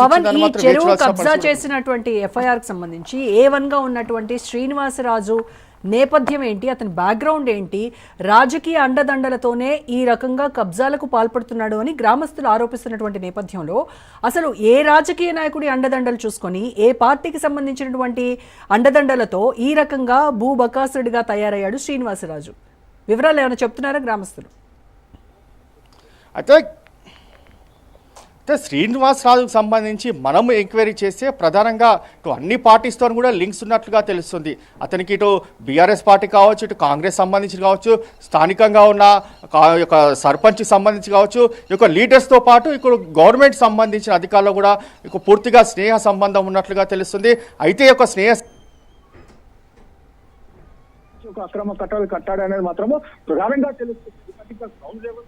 పవన్ ఈ చెరువు కబ్జా. చేసినటువంటి ఎఫ్ఐఆర్కి సంబంధించి ఏ వన్గా ఉన్నటువంటి శ్రీనివాసరాజు నేపథ్యం ఏంటి? అతని బ్యాక్గ్రౌండ్ ఏంటి? రాజకీయ అండదండలతోనే ఈ రకంగా కబ్జాలకు పాల్పడుతున్నాడు అని గ్రామస్తులు ఆరోపిస్తున్నటువంటి నేపథ్యంలో అసలు ఏ రాజకీయ నాయకుడి అండదండలు చూసుకొని ఏ పార్టీకి సంబంధించినటువంటి అండదండలతో ఈ రకంగా భూ బకాసుడిగా తయారయ్యాడు శ్రీనివాసరాజు? వివరాలు ఏమైనా చెప్తున్నారా గ్రామస్తులు? అయితే అంటే శ్రీనివాసరాజుకు సంబంధించి మనము ఎంక్వైరీ చేస్తే ప్రధానంగా ఇటు అన్ని పార్టీస్తో కూడా లింక్స్ ఉన్నట్లుగా తెలుస్తుంది. అతనికి ఇటు బీఆర్ఎస్ పార్టీ కావచ్చు ఇటు కాంగ్రెస్ సంబంధించి కావచ్చు స్థానికంగా ఉన్న యొక్క సర్పంచ్ సంబంధించి కావచ్చు ఈ యొక్క లీడర్స్తో పాటు ఇక్కడ గవర్నమెంట్ సంబంధించిన అధికారులు కూడా ఇక పూర్తిగా స్నేహ సంబంధం ఉన్నట్లుగా తెలుస్తుంది. అయితే యొక్క స్నేహ అక్రమ కట్టాలు కట్టాడు అనేది మాత్రము ప్రధానంగా తెలుస్తుంది. గ్రౌండ్ లెవెల్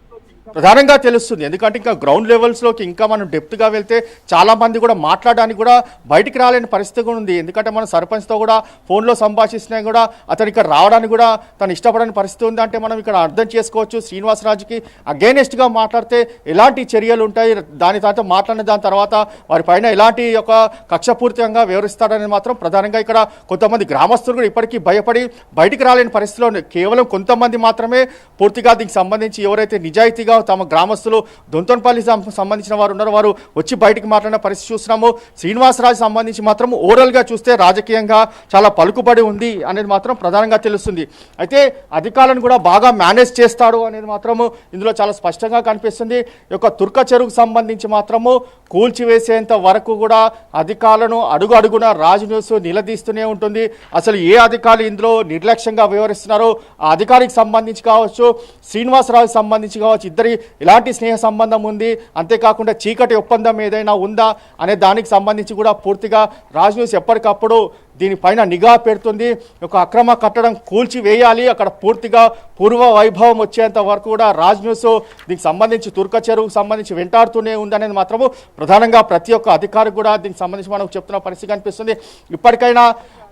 ప్రధానంగా తెలుస్తుంది. ఎందుకంటే ఇంకా గ్రౌండ్ లెవెల్స్లోకి ఇంకా మనం డెప్త్గా వెళ్తే చాలామంది కూడా మాట్లాడడానికి కూడా బయటికి రాలేని పరిస్థితి కూడా ఉంది. ఎందుకంటే మనం సర్పంచ్తో కూడా ఫోన్లో సంభాషిస్తున్నా కూడా అతను ఇక్కడ రావడానికి కూడా తను ఇష్టపడని పరిస్థితి ఉంది అంటే మనం ఇక్కడ అర్థం చేసుకోవచ్చు. శ్రీనివాసరాజుకి అగేనెస్ట్గా మాట్లాడితే ఎలాంటి చర్యలు ఉంటాయి? దాని తర్వాత మాట్లాడిన దాని తర్వాత వారి పైన ఎలాంటి ఒక కక్షపూరితంగా వివరిస్తాడని మాత్రం ప్రధానంగా ఇక్కడ కొంతమంది గ్రామస్తులు కూడా ఇప్పటికీ భయపడి బయటికి రాలేని పరిస్థితిలో కేవలం కొంతమంది మాత్రమే పూర్తిగా దీనికి సంబంధించి ఎవరైతే నిజాయితీగా తమ గ్రామస్తులు దొంతన్పల్లి సంబంధించిన వారు ఉన్నారు. వారు వచ్చి బయటికి మాట్లాడిన పరిస్థితి చూస్తున్నాము. శ్రీనివాసరాజు సంబంధించి మాత్రం ఓవరాల్గా చూస్తే రాజకీయంగా చాలా పలుకుబడి ఉంది అనేది మాత్రం ప్రధానంగా తెలుస్తుంది. అయితే అధికారులను కూడా బాగా మేనేజ్ చేస్తాడు అనేది మాత్రము ఇందులో చాలా స్పష్టంగా కనిపిస్తుంది. యొక్క తుర్క చెరువుకు సంబంధించి మాత్రము కూల్చివేసేంత వరకు కూడా అధికారులను అడుగు అడుగున రాజు న్యూస్ నిలదీస్తూనే ఉంటుంది. అసలు ఏ అధికారులు ఇందులో నిర్లక్ష్యంగా వ్యవహరిస్తున్నారో ఆ అధికారికి సంబంధించి కావచ్చు శ్రీనివాసరావుకి సంబంధించి కావచ్చు ఇద్దరి ఎలాంటి స్నేహ సంబంధం ఉంది. అంతేకాకుండా చీకటి ఒప్పందం ఏదైనా ఉందా అనే దానికి సంబంధించి కూడా పూర్తిగా రాజ్ న్యూస్ ఎప్పటికప్పుడు దీనిపైన నిఘా పెడుతుంది. ఒక అక్రమ కట్టడం కూల్చి వేయాలి అక్కడ పూర్తిగా పూర్వ వైభవం వచ్చేంత వరకు కూడా రాజ్ న్యూస్ దీనికి సంబంధించి తుర్క చెరువుకు సంబంధించి వెంటాడుతూనే ఉందనేది మాత్రము ప్రధానంగా ప్రతి ఒక్క అధికారి కూడా దీనికి సంబంధించి మనం చెప్తున్న పరిస్థితి కనిపిస్తుంది. ఇప్పటికైనా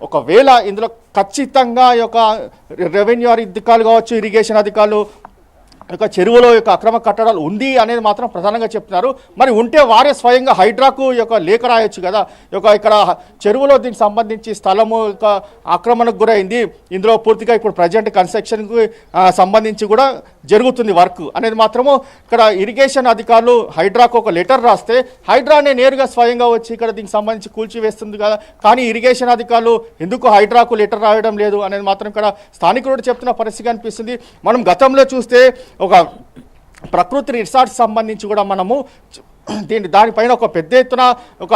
ఒకవేళ ఇందులో ఖచ్చితంగా ఈ యొక్క రెవెన్యూ అధికారులు కావచ్చు ఇరిగేషన్ అధికారులు యొక్క చెరువులో యొక్క అక్రమ కట్టడాలు ఉంది అనేది మాత్రం ప్రధానంగా చెప్తున్నారు. మరి ఉంటే వారే స్వయంగా హైడ్రాకు యొక్క లేఖ రాయొచ్చు కదా. యొక్క ఇక్కడ చెరువులో దీనికి సంబంధించి స్థలము యొక్క ఆక్రమణకు గురైంది. ఇందులో పూర్తిగా ఇప్పుడు ప్రజెంట్ కన్స్ట్రక్షన్కి సంబంధించి కూడా జరుగుతుంది వర్క్ అనేది మాత్రము ఇక్కడ ఇరిగేషన్ అధికారులు హైడ్రాకు ఒక లెటర్ రాస్తే హైడ్రానే నేరుగా స్వయంగా వచ్చి ఇక్కడ దీనికి సంబంధించి కూల్చివేస్తుంది కదా. కానీ ఇరిగేషన్ అధికారులు ఎందుకు హైడ్రాకు లెటర్ రాయడం లేదు అనేది మాత్రం ఇక్కడ స్థానికులు చెప్తున్న పరిస్థితి కనిపిస్తుంది మనం గతంలో చూస్తే ఒక ప్రకృతి రిసార్ట్స్ సంబంధించి కూడా మనము దీని దానిపైన ఒక పెద్ద ఎత్తున ఒక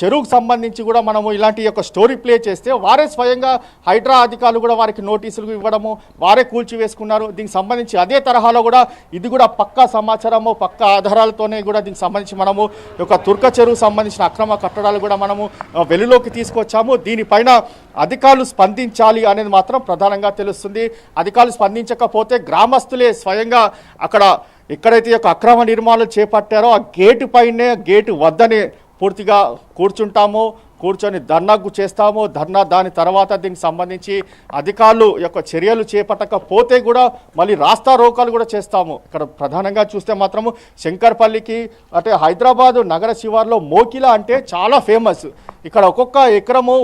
చెరువుకు సంబంధించి కూడా మనము ఇలాంటి యొక్క స్టోరీ ప్లే చేస్తే వారే స్వయంగా హైడ్రా అధికారులు కూడా వారికి నోటీసులు ఇవ్వడము వారే కూల్చివేసుకున్నారు. దీనికి సంబంధించి అదే తరహాలో కూడా ఇది కూడా పక్కా సమాచారము పక్కా ఆధారాలతోనే కూడా దీనికి సంబంధించి మనము ఒక తుర్క చెరువు సంబంధించిన అక్రమ కట్టడాలు కూడా మనము వెలులోకి తీసుకొచ్చాము. దీనిపైన అధికారులు స్పందించాలి అనేది మాత్రం ప్రధానంగా తెలుస్తుంది. అధికారులు స్పందించకపోతే గ్రామస్తులే స్వయంగా అక్కడ ఎక్కడైతే ఈ యొక్క అక్రమ నిర్మాణాలు చేపట్టారో ఆ గేటు పైనే గేటు వద్దనే పూర్తిగా కూర్చుంటాము కూర్చొని ధర్నాకు చేస్తాము. ధర్నా దాని తర్వాత దీనికి సంబంధించి అధికారులు యొక్క చర్యలు చేపట్టకపోతే కూడా మళ్ళీ రాస్తా రోకాలు కూడా చేస్తాము. ఇక్కడ ప్రధానంగా చూస్తే మాత్రము శంకర్పల్లికి అంటే హైదరాబాదు నగర శివార్లో మోకిలా అంటే చాలా ఫేమస్. ఇక్కడ ఒక్కొక్క ఎకరము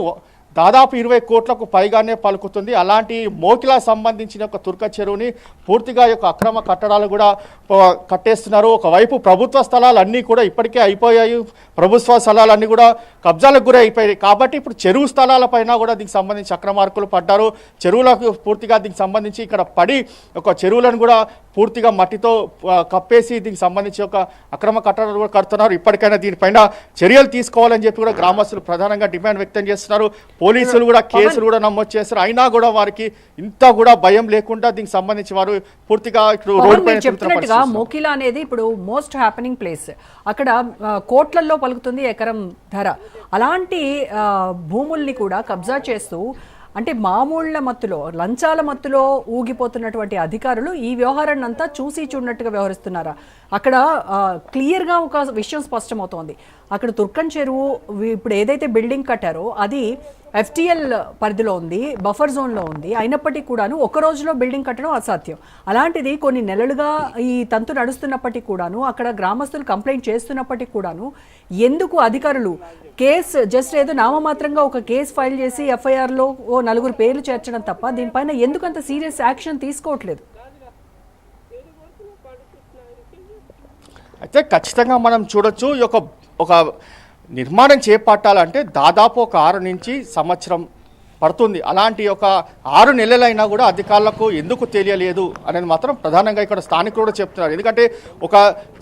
దాదాపు ఇరవై కోట్లకు పైగానే పలుకుతుంది. అలాంటి మోకిలా సంబంధించిన ఒక తుర్క చెరువుని పూర్తిగా యొక్క అక్రమ కట్టడాలు కూడా కట్టేస్తున్నారు. ఒకవైపు ప్రభుత్వ స్థలాలు అన్నీ కూడా ఇప్పటికే అయిపోయాయి. ప్రభుత్వ స్థలాలన్నీ కూడా కబ్జాలకు గురి అయిపోయాయి కాబట్టి ఇప్పుడు చెరువు స్థలాలపైన కూడా దీనికి సంబంధించి అక్రమార్కులు పడ్డారు. చెరువులకు పూర్తిగా దీనికి సంబంధించి ఇక్కడ పడి ఒక చెరువులను కూడా పూర్తిగా మట్టితో కప్పేసి దీనికి సంబంధించి ఒక అక్రమ కట్టడాలు కూడా కడుతున్నారు. ఇప్పటికైనా దీనిపైన చర్యలు తీసుకోవాలని చెప్పి కూడా గ్రామస్తులు ప్రధానంగా డిమాండ్ వ్యక్తం చేస్తున్నారు. పోలీసులు కూడా కేసులు కూడా నమోదు చేస్తారు అయినా కూడా వారికి ఇంత కూడా భయం లేకుండా దీనికి సంబంధించి వారు పూర్తిగా ఇప్పుడు రోడ్డు పైన మోకిలా అనేది ఇప్పుడు మోస్ట్ హ్యాపెనింగ్ ప్లేస్. అక్కడ కోట్లల్లో పలుకుతుంది ఎకరం ధర. అలాంటి భూముల్ని కూడా కబ్జా చేస్తూ అంటే మామూళ్ళ మత్తులో లంచాల మత్తులో ఊగిపోతున్నటువంటి అధికారులు ఈ వ్యవహారాన్ని అంతా చూసి చూడనట్టుగా వ్యవహరిస్తున్నారా? అక్కడ క్లియర్గా ఒక విషయం స్పష్టమవుతోంది. అక్కడ తుర్కన్ చెరువు ఇప్పుడు ఏదైతే బిల్డింగ్ కట్టారో అది ఎఫ్టీఎల్ పరిధిలో ఉంది బఫర్ జోన్లో ఉంది. అయినప్పటికీ కూడాను ఒక రోజులో బిల్డింగ్ కట్టడం అసాధ్యం. అలాంటిది కొన్ని నెలలుగా ఈ తంతు నడుస్తున్నప్పటికీ కూడాను అక్కడ గ్రామస్తులు కంప్లైంట్ చేస్తున్నప్పటికీ కూడాను ఎందుకు అధికారులు కేసు జస్ట్ ఏదో నామమాత్రంగా ఒక కేసు ఫైల్ చేసి ఎఫ్ఐఆర్లో ఓ నలుగురు పేర్లు చేర్చడం తప్ప దీనిపైన ఎందుకంత సీరియస్ యాక్షన్ తీసుకోవట్లేదు? అయితే ఖచ్చితంగా మనం చూడొచ్చు ఒక ఒక నిర్మాణం చేపట్టాలంటే దాదాపు ఒక ఆరు నుంచి సంవత్సరం పడుతుంది. అలాంటి ఒక ఆరు నెలలైనా కూడా అధికారులకు ఎందుకు తెలియలేదు అనేది మాత్రం ప్రధానంగా ఇక్కడ స్థానికులు కూడా చెప్తున్నారు. ఎందుకంటే ఒక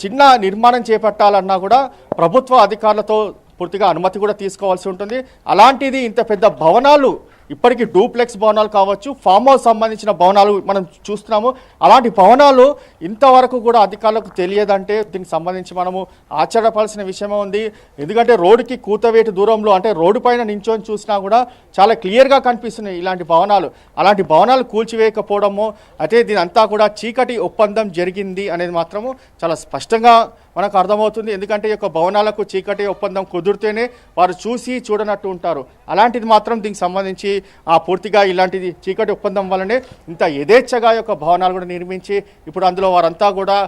చిన్న నిర్మాణం చేపట్టాలన్నా కూడా ప్రభుత్వ అధికారులతో పూర్తిగా అనుమతి కూడా తీసుకోవాల్సి ఉంటుంది. అలాంటిది ఇంత పెద్ద భవనాలు ఇప్పటికీ డూప్లెక్స్ భవనాలు కావచ్చు ఫామ్ హౌస్ సంబంధించిన భవనాలు మనం చూస్తున్నాము. అలాంటి భవనాలు ఇంతవరకు కూడా అధికారులకు తెలియదంటే దీనికి సంబంధించి మనము ఆశ్చర్యపాల్సిన విషయమే ఉంది. ఎందుకంటే రోడ్డుకి కూతవేటి దూరంలో అంటే రోడ్డు పైన నించొని చూసినా కూడా చాలా క్లియర్గా కనిపిస్తున్నాయి ఇలాంటి భవనాలు. అలాంటి భవనాలు కూల్చివేయకపోవడము అయితే దీని అంతా కూడా చీకటి ఒప్పందం జరిగింది అనేది మాత్రము చాలా స్పష్టంగా మనకు అర్థమవుతుంది. ఎందుకంటే ఈ యొక్క భవనాలకు చీకటి ఒప్పందం కుదిరితేనే వారు చూసి చూడనట్టు ఉంటారు. అలాంటిది మాత్రం దీనికి సంబంధించి ఆ పూర్తిగా ఇలాంటిది చీకటి ఒప్పందం వల్లనే ఇంత యథేచ్ఛగా యొక్క భవనాలు కూడా నిర్మించి ఇప్పుడు అందులో వారంతా కూడా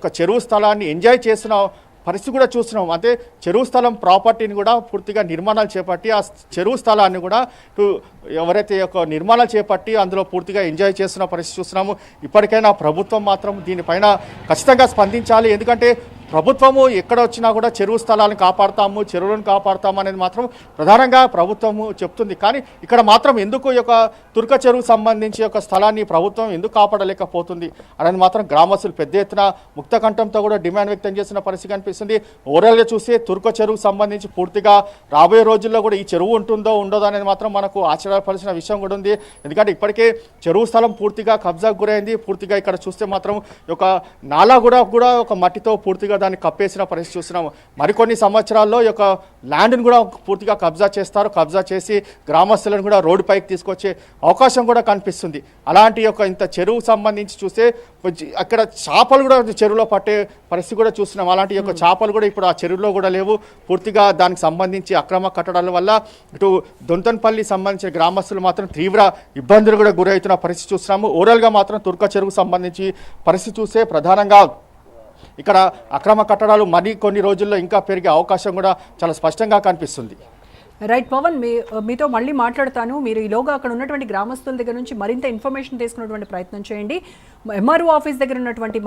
ఒక చెరువు స్థలాన్ని ఎంజాయ్ చేసిన పరిస్థితి కూడా చూస్తున్నాం. అంటే చెరువు స్థలం ప్రాపర్టీని కూడా పూర్తిగా నిర్మాణాలు చేపట్టి ఆ చెరువు స్థలాన్ని కూడా ఎవరైతే యొక్క నిర్మాణాలు చేపట్టి అందులో పూర్తిగా ఎంజాయ్ చేస్తున్న పరిస్థితి చూస్తున్నాము. ఇప్పటికైనా ప్రభుత్వం మాత్రం దీనిపైన ఖచ్చితంగా స్పందించాలి. ఎందుకంటే ప్రభుత్వము ఎక్కడ వచ్చినా కూడా చెరువు స్థలాలను కాపాడుతాము చెరువులను కాపాడుతాము అనేది మాత్రం ప్రధానంగా ప్రభుత్వము చెప్తుంది. కానీ ఇక్కడ మాత్రం ఎందుకు ఈ యొక్క తుర్క చెరువు సంబంధించి యొక్క స్థలాన్ని ప్రభుత్వం ఎందుకు కాపాడలేకపోతుంది అనేది మాత్రం గ్రామస్తులు పెద్ద ఎత్తున ముక్త కంఠంతో కూడా డిమాండ్ వ్యక్తం చేసిన పరిస్థితి కనిపిస్తుంది. ఓవరాల్గా చూస్తే తుర్క చెరువుకు సంబంధించి పూర్తిగా రాబోయే రోజుల్లో కూడా ఈ చెరువు ఉంటుందో ఉండదో అనేది మాత్రం మనకు ఆశ్చర్యపరిచిన విషయం కూడా ఉంది. ఎందుకంటే ఇప్పటికే చెరువు స్థలం పూర్తిగా కబ్జాకు గురైంది. పూర్తిగా ఇక్కడ చూస్తే మాత్రం ఒక నాలా కూడా కూడా ఒక మట్టితో పూర్తిగా దాన్ని కప్పేసిన పరిస్థితి చూస్తున్నాము. మరికొన్ని సంవత్సరాల్లో ఈ యొక్క ల్యాండ్ని కూడా పూర్తిగా కబ్జా చేస్తారు. కబ్జా చేసి గ్రామస్తులను కూడా రోడ్డు పైకి తీసుకొచ్చే అవకాశం కూడా కనిపిస్తుంది. అలాంటి యొక్క ఇంత చెరువు సంబంధించి చూస్తే కొంచెం అక్కడ చేపలు కూడా చెరువులో పట్టే పరిస్థితి కూడా చూస్తున్నాం. అలాంటి యొక్క చేపలు కూడా ఇప్పుడు ఆ చెరువులో కూడా లేవు. పూర్తిగా దానికి సంబంధించి అక్రమ కట్టడాల వల్ల ఇటు దొంతన్పల్లి సంబంధించిన గ్రామస్తులు మాత్రం తీవ్ర ఇబ్బందులు కూడా గురవుతున్న పరిస్థితి చూస్తున్నాము. ఓవరాల్గా మాత్రం తుర్క చెరువుకు సంబంధించి పరిస్థితి చూస్తే ప్రధానంగా ఇక్కడ అక్రమ కట్టడాలు మరి కొన్ని రోజుల్లో ఇంకా పెరిగే అవకాశం కూడా చాలా స్పష్టంగా కనిపిస్తుంది. రైట్ పవన్ మీ మీతో మళ్ళీ మాట్లాడతాను. మీరు ఈలోగా అక్కడ ఉన్నటువంటి గ్రామస్తుల దగ్గర నుంచి మరింత ఇన్ఫర్మేషన్ తీసుకున్నటువంటి ప్రయత్నం చేయండి. ఎంఆర్ఓ ఆఫీస్ దగ్గర ఉన్నటువంటి